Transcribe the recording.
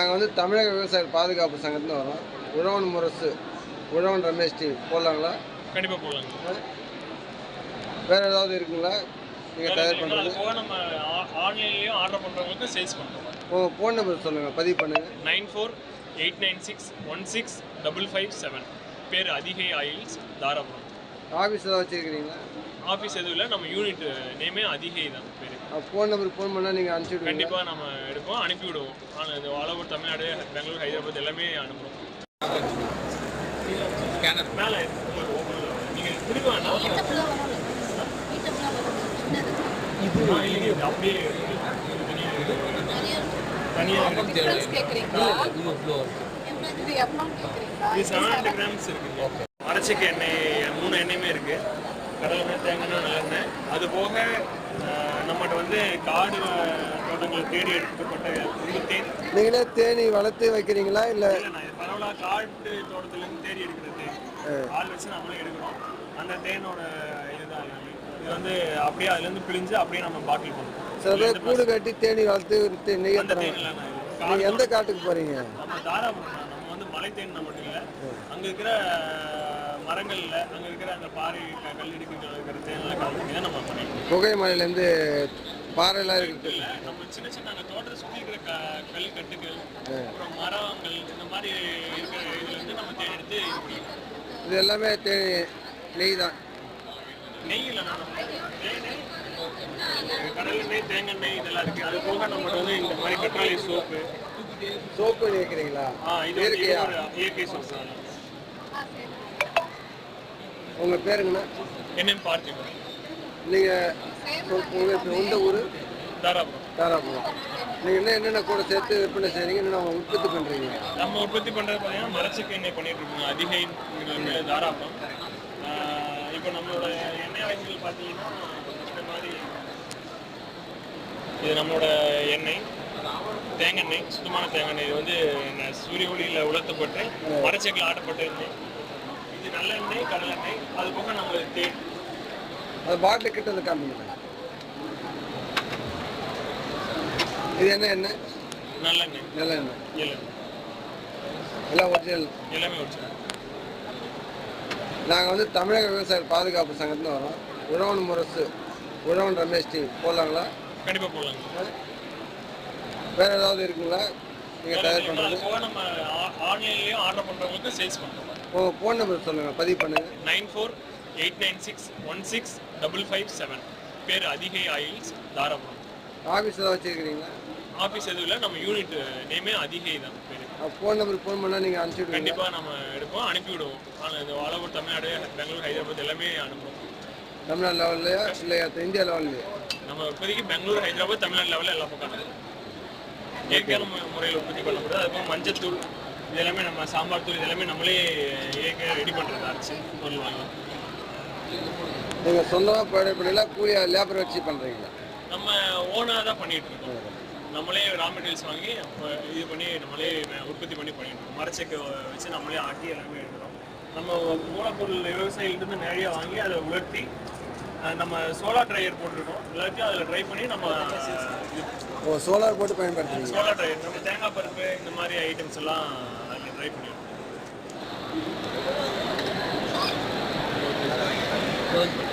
நாங்கள் வந்து தமிழக விவசாய பாதுகாப்பு சங்கத்துல வரோம். உழவன் முரசு உழவன் ரமேஷ் டிவி போடலாங்களா? கண்டிப்பாக போடலாங்க. வேறு ஏதாவது இருக்குங்களா? நீங்கள் தயார் பண்ணுறது நம்ம ஆன்லைன்லேயும் ஆர்டர் பண்ணுறவங்களுக்கு சேல்ஸ் பண்ணுறோம் உங்கள் ஃபோன் நம்பர் சொல்லுங்கள் பதிவு பண்ணுங்கள் nine four eight nine six one six double five seven. பேர் அதிகை ஆயில்ஸ் தாராபுரம். ஆஃபீஸ் ஏதாவது வச்சுருக்கிறீங்களா? ஆஃபீஸ் எதுவும் இல்லை நம்ம யூனிட் நேமே அதிகை தான் பேர். ஃபோன் நம்பருக்கு ஃபோன் பண்ணால் நீங்கள் அனுப்பிச்சி கண்டிப்பாக நம்ம எடுப்போம் அனுப்பி விடுவோம். ஆனால் இந்த ஆல் ஓவர் தமிழ்நாடு பெங்களூர் ஹைதராபாத் எல்லாமே அனுப்புகிறோம் மேலே நீங்கள் இது அப்படியே தனியாக இது செவன் ஹண்ட்ரட் கிராம்ஸ் இருக்குங்க அரைச்சிக்க எண்ணெய் மூணு எண்ணெயுமே இருக்கு. கடலெண்ணெய் தேங்காய் நல்லெண்ணெய் அது போக நம்மகிட்ட வந்து காடு தோட்டங்கள் தேடி எடுக்கப்பட்ட தேன் நீங்களே தேனி வளர்த்து வைக்கிறீங்களா? இல்லை பரவலாக காட்டு தோட்டத்துலேருந்து தேடி எடுக்கிற தேன் ஆள் வச்சு நம்மளே எடுக்கிறோம். அந்த தேனோட இதுதான். இது வந்து அப்படியே அதுலேருந்து பிழிஞ்சு அப்படியே நம்ம பாட்டில் பண்ணுறோம் சில பேர் கூடு கட்டி தேனி வளர்த்து. நீங்கள் எந்த காட்டுக்கு போகிறீங்க நம்ம தாராபுரம். நம்ம வந்து மலை தேன் மட்டும் இல்லை. அங்கே இருக்கிற மரங்கள்ல அங்கே இருக்கிற அந்த பாறை கல்லடிக்குகள் இருக்கிற பண்ணி தான் நம்ம பண்ணிருக்கோம் குகை மலையிலேருந்து பாறைலாம் இருக்குது. இல்ல, நம்ம சின்ன சின்ன அந்த தோட்டத்தை சுற்றி இருக்கிற க கல் கட்டுகள் அப்புறம் மரங்கள் இந்த மாதிரி இருக்கிற இதுல இருந்து நம்ம தேன் எடுத்து இது எல்லாமே தேனி நெய் தான். நெய்யில் நம்ம தேன் கடல் எண்ணெய் தேங்காய் எண்ணெய் இதெல்லாம் இருக்கு. அது போக நம்மகிட்ட வந்து இந்த மாதிரி கற்றாழை சோப்பு. சோப்பு வைக்கிறீங்களா ஆ இது இயற்கையா? இயற்கை சோப்பு. உங்கள் பேருங்கண்ணா? என்னன்னு பார்த்துக்கோங்க. நீங்கள் உங்கள் உந்த ஊர்? தாராபுரம். தாராபுரம். நீங்கள் என்ன என்னென்ன கூட சேர்த்து விற்பனை செய்கிறீங்க என்னென்ன உற்பத்தி பண்ணுறீங்க நம்ம உற்பத்தி பண்றது பார்த்தீங்கன்னா மரச்செக்கு எண்ணெய் பண்ணிட்டு இருக்கோம் அதிகை தாராபுரம். இப்போ நம்மளோட எண்ணெய் வகைகள் பார்த்தீங்கன்னா இந்த மாதிரி இது நம்மளோட எண்ணெய் தேங்காய் எண்ணெய் சுத்தமான தேங்காய் எண்ணெய். இது வந்து சூரிய ஒளியில் உலர்த்தப்பட்டு மரச்செக்கில் ஆட்டப்பட்ட எண்ணெய். இது அது போக நம்மளுக்கு தேன். அது பாட்டில் கிட்ட வந்து காமிங்க இது என்ன எண்ணெய்? நல்லெண்ணெய். நல்ல எண்ணெய் எல்லாம் எல்லாம் ஒரிஜினல் எல்லாமே நாங்கள் வந்து தமிழக விவசாய பாதுகாப்பு சங்கத்துல வரோம். உழவன் முரசு உழவன் ரமேஷ் டிவி போடலாங்களா? கண்டிப்பாக போடலாங்க. வேறு ஏதாவது இருக்குங்களா? நீங்கள் தயார் பண்ணுறது நம்ம ஆன்லைன்லேயும் ஆர்டர் பண்ணுறவங்களுக்கு சேல்ஸ் பண்ணுறோம் உங்கள் ஃபோன் நம்பர் சொல்லுங்கள் பதிவு பண்ணுங்கள் nine four eight nine six one six double five seven. பேர் அதிகை ஆயில்ஸ் தாராபுரம். ஆஃபீஸ் ஏதாவது வச்சுருக்கிறீங்களா ஆஃபீஸ் எதுவும் இல்லை நம்ம யூனிட் நேமே அதிகை தான் பேர். ஃபோன் நம்பருக்கு ஃபோன் பண்ணால் நீங்கள் அனுப்பிச்சி கண்டிப்பாக நம்ம எடுப்போம் அனுப்பி விடுவோம் ஆனால் இது ஆல் ஓவர் தமிழ்நாடு பெங்களூர் ஹைதராபாத் எல்லாமே அனுப்புகிறோம் தமிழ்நாடு லெவல்லையா இல்லை இந்தியா லெவல்லையா நம்ம இப்போதைக்கு பெங்களூர் ஹைதராபாத் தமிழ்நாடு லெவலில் எல்லா பக்கம். இயற்கையான முறையில் உற்பத்தி பண்ணப்படுது. அதுபோக மஞ்சத்தூள் இது எல்லாமே நம்ம சாம்பார் தூள் இது எல்லாமே நம்மளே இயற்கையாக ரெடி பண்ணுறது அரைச்சி பொருள் வாங்கி. நீங்கள் சொந்தமாக ப்ரொவைட் பண்ணல கூலி லேபர் வச்சு பண்ணுறீங்களா நம்ம ஓனாக தான் பண்ணிட்டு இருக்கோம். நம்மளே ரா மெட்டீரியல்ஸ் வாங்கி இது பண்ணி நம்மளே உற்பத்தி பண்ணி பண்ணிட்டு இருக்கோம். மரச்செக்கு வச்சு நம்மளே ஆட்டி எல்லாமே எடுக்கிறோம். நம்ம மூலப்பொருள் விவசாயிகிட்ட நிறைய வாங்கி அதை உலர்த்தி அஹ், நம்ம சோலார் ட்ரையர் போட்டிருக்கோம். எல்லாத்தையும் அதில் ட்ரை பண்ணி நம்ம ஓ சோலார் போட்டு பயன்படுத்துறீங்க சோலார் ட்ரை நம்ம தேங்காய் பருப்பு இந்த மாதிரி ஐட்டம்ஸ் எல்லாம் அதில் ட்ரை பண்ணிடுறோம் Good.